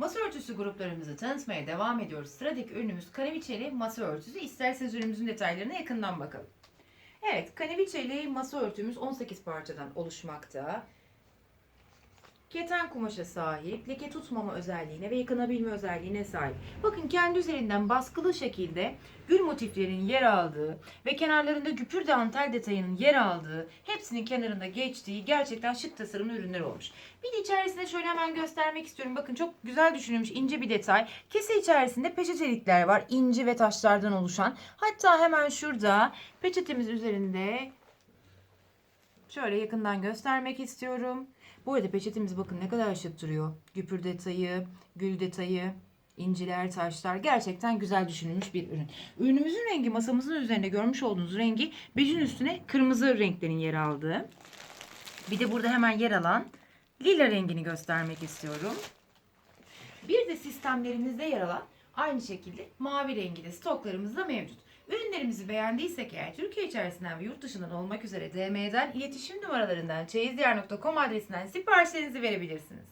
Masa örtüsü gruplarımızı tanıtmaya devam ediyoruz. Sıradaki ürünümüz kaneviçeli masa örtüsü. İsterseniz ürünümüzün detaylarına yakından bakalım. Evet, kaneviçeli masa örtümüz 18 parçadan oluşmakta. Keten kumaşa sahip, leke tutmama özelliğine ve yıkanabilme özelliğine sahip. Bakın kendi üzerinden baskılı şekilde gül motiflerinin yer aldığı ve kenarlarında güpür dantel detayının yer aldığı, hepsinin kenarında geçtiği gerçekten şık tasarımlı ürünler olmuş. Bir de içerisinde şöyle hemen göstermek istiyorum. Bakın çok güzel düşünülmüş ince bir detay. Kese içerisinde peçetelikler var. inci ve taşlardan oluşan. Hatta hemen şurada peçetemiz üzerinde şöyle yakından göstermek istiyorum. Bu arada peçetemiz bakın ne kadar şık duruyor. Güpür detayı, gül detayı, inciler, taşlar gerçekten güzel düşünülmüş bir ürün. Ürünümüzün rengi masamızın üzerinde görmüş olduğunuz rengi bejin üstüne kırmızı renklerin yer aldığı. Bir de burada hemen yer alan lila rengini göstermek istiyorum. Bir de sistemlerimizde yer alan aynı şekilde mavi rengi de stoklarımızda mevcut. Ürünlerimizi beğendiysek eğer Türkiye içerisinden ve yurt dışından olmak üzere DM'den iletişim numaralarından çeyizdiyar.com adresinden siparişlerinizi verebilirsiniz.